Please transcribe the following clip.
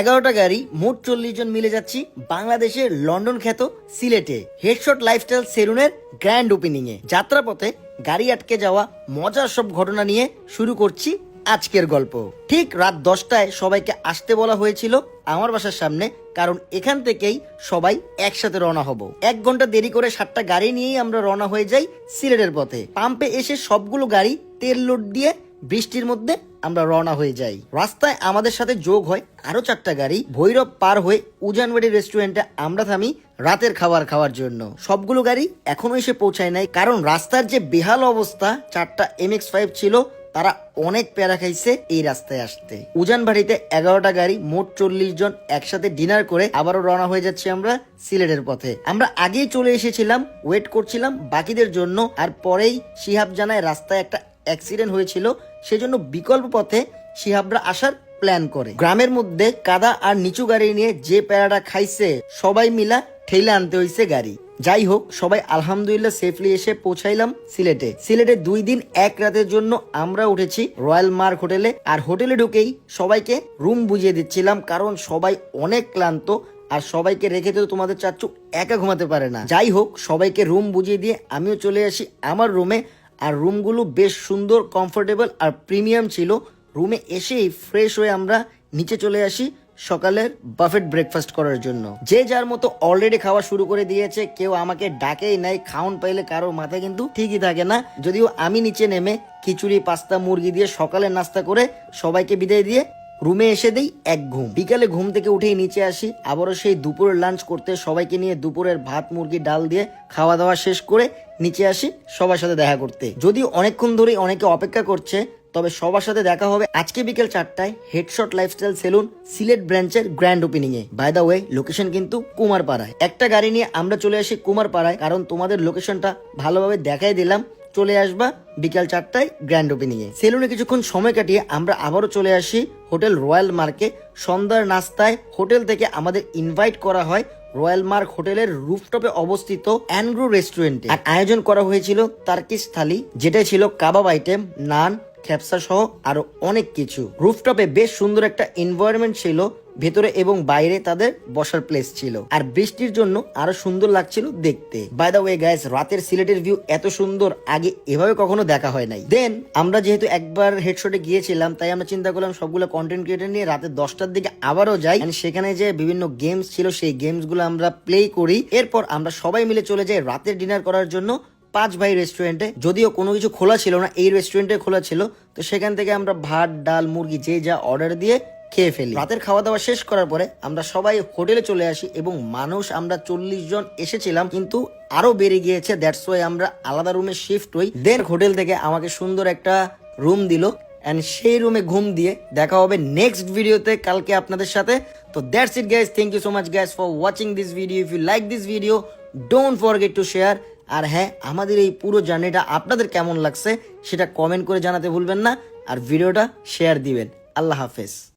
এগারোটা গাড়ি, মোট চল্লিশ জন মিলে যাচ্ছি বাংলাদেশের লন্ডন খ্যাত সিলেটে, headshot lifestyle salon grand opening এ যাত্রাপথে গাড়ি আটকে যাওয়া মজার সব ঘটনা নিয়ে শুরু করছি আজকের গল্প। ঠিক রাত দশটায় সবাইকে আসতে বলা হয়েছিল আমার বাসার সামনে, কারণ এখান থেকেই সবাই একসাথে রওনা হব। এক ঘণ্টা দেরি করে সাতটা গাড়ি নিয়েই আমরা রওনা হয়ে যাই সিলেটের পথে। পাম্পে এসে সবগুলো গাড়ি তেল লোড দিয়ে বৃষ্টির মধ্যে আমরা রওনা হয়ে যাই। রাস্তায় আমাদের সাথে যোগ হয় আরও চারটা গাড়ি। ভৈরব পার হয়ে উজানবাড়ি রেস্টুরেন্টে আমরা থামি রাতের খাবার খাওয়ার জন্য। সবগুলো গাড়ি এখনও এসে পৌঁছায় নাই, কারণ রাস্তার যে বেহাল অবস্থা, চারটা এম এক্স ফাইভ ছিল, তারা অনেক প্যারা খাইছে এই রাস্তায় আসতে। উজানবাড়িতে এগারোটা গাড়ি, মোট চল্লিশ জন একসাথে ডিনার করে আবারও রওনা হয়ে যাচ্ছি আমরা সিলেটের পথে। আমরা আগেই চলে এসেছিলাম, ওয়েট করছিলাম বাকিদের জন্য, আর পরেই শিহাব জানায় রাস্তায় একটা অ্যাক্সিডেন্ট হয়েছিল, সেজন্য বিকল্প পথে শিহাবরা আসার প্ল্যান করে। গ্রামের মধ্যে কাদা আর নিচু গাড়ি নিয়ে যে প্যারাটা খাইছে, সবাই মিলা ঠেলে আনতে হইছে গাড়ি। যাই হোক, সবাই আলহামদুলিল্লাহ সেফলি এসে পৌঁছাইলাম সিলেটে। সিলেটে দুই দিন এক রাতের জন্য আমরা উঠেছি রয়্যাল মার্ক হোটেলে, আর হোটেলে ঢুকেই সবাইকে রুম বুঝিয়ে দিচ্ছিলাম, কারণ সবাই অনেক ক্লান্ত, আর সবাইকে রেখে তো তোমাদের চাচ্চু একা ঘুমাতে পারে না। যাই হোক, সবাইকে রুম বুঝিয়ে দিয়ে আমিও চলে আসি আমার রুমে আর রুমগুলো বেশ সুন্দর কমফোর্টেবল আর প্রিমিয়াম ছিল। রুমে এসেই ফ্রেশ হয়ে আমরা নিচে চলে আসি সকালের বাফেট ব্রেকফাস্ট করার জন্য। যে যার মতো অলরেডি খাওয়া শুরু করে দিয়েছে, কেউ আমাকে ডাকেই নাই খাউন পাইলে কারোর মাথা কিন্তু ঠিকই থাকে না। যদিও আমি নিচে নেমে খিচুড়ি, পাস্তা, মুরগি দিয়ে সকালে নাস্তা করে সবাইকে বিদায় দিয়ে রুমে এসে দেই এক ঘুম। বিকালে ঘুম থেকে উঠেই নিচে আসি, আবারও সেই দুপুরের লাঞ্চ করতে সবাইকে নিয়ে দুপুরের ভাত মুরগি ডাল দিয়ে খাওয়া দাওয়া শেষ করে নিচে আসি সবার সাথে দেখা করতে। যদিও অনেকক্ষণ ধরেই অনেকে অপেক্ষা করছে, তবে সবার সাথে দেখা হবে আজকে বিকেল চারটায় হেডশট লাইফস্টাইল সেলুন সিলেট ব্রাঞ্চের গ্র্যান্ড ওপেনিং এ। বাই দা ওয়ে লোকেশন কিন্তু কুমারপাড়ায়। একটা গাড়ি নিয়ে আমরা চলে আসি কুমারপাড়ায়, কারণ তোমাদের লোকেশনটা ভালোভাবে দেখাই দিলাম। চলে আসবা বিকাল চারটায় গ্র্যান্ড ওপেনিংয়ে সেলুনে কিছুক্ষণ সময় কাটিয়ে আমরা আবারও চলে আসি হোটেল রয়্যাল মার্কে। সন্ধ্যার নাস্তায় হোটেল থেকে আমাদের ইনভাইট করা হয় রয়্যাল মার্ক হোটেলের রুফটপে অবস্থিত অ্যানগ্রো রেস্টুরেন্টে। আর আয়োজন করা হয়েছিল তার্কিস থালি যেটা ছিল কাবাব আইটেম নান খ্যাপসা সহ আরও অনেক কিছু। রুফটপে বেশ সুন্দর একটা এনভায়রনমেন্ট ছিল, ভেতরে এবং বাইরে তাদের বসার প্লেস ছিল। আর বৃষ্টির জন্য আরও সুন্দর লাগছিল দেখতে। বাই দা ওয়ে গাইস রাতের সিলেটের ভিউ এত সুন্দর, আগে এভাবে কখনো দেখা হয় নাই। দেন আমরা যেহেতু একবার হেডশটে গিয়েছিলাম, তাই আমরা চিন্তা করলাম সবগুলো কন্টেন্ট ক্রিয়েটর নিয়ে রাতে দশটার দিকে আবারও যাই। সেখানে যে বিভিন্ন গেমস ছিল, সেই গেমসগুলো আমরা প্লে করি। এরপর আমরা সবাই মিলে চলে যাই রাতের ডিনার করার জন্য। পাঁচ ভাই রেস্টুরেন্টে যদিও কোনো কিছু খোলা ছিল না, এই রেস্টুরেন্টে খোলা ছিল, তো সেখান থেকে আমরা ভাত, ডাল, মুরগি যে যা অর্ডার দিয়ে খেয়ে ফেলি। রাতের খাওয়া দাওয়া শেষ করার পরে আমরা সবাই হোটেলে চলে আসি এবং মানুষ, আমরা চল্লিশ জন এসেছিলাম, কিন্তু আরও বেড়ে গিয়েছে দ্যাটস ওয়াই আমরা আলাদা রুমে শিফট হই। দেন হোটেল থেকে আমাকে সুন্দর একটা রুম দিল অ্যান্ড সেই রুমে ঘুম দিয়ে দেখা হবে নেক্সট ভিডিওতে কালকে আপনাদের সাথে। তো that's it guys thank you so much guys for watching this video if you like this video don't forget to share আর হ্যাঁ আমাদের এই পুরো জার্নিটা আপনাদের কেমন লাগছে সেটা কমেন্ট করে জানাতে ভুলবেন না, আর ভিডিওটা শেয়ার দিবেন। আল্লাহ হাফেজ।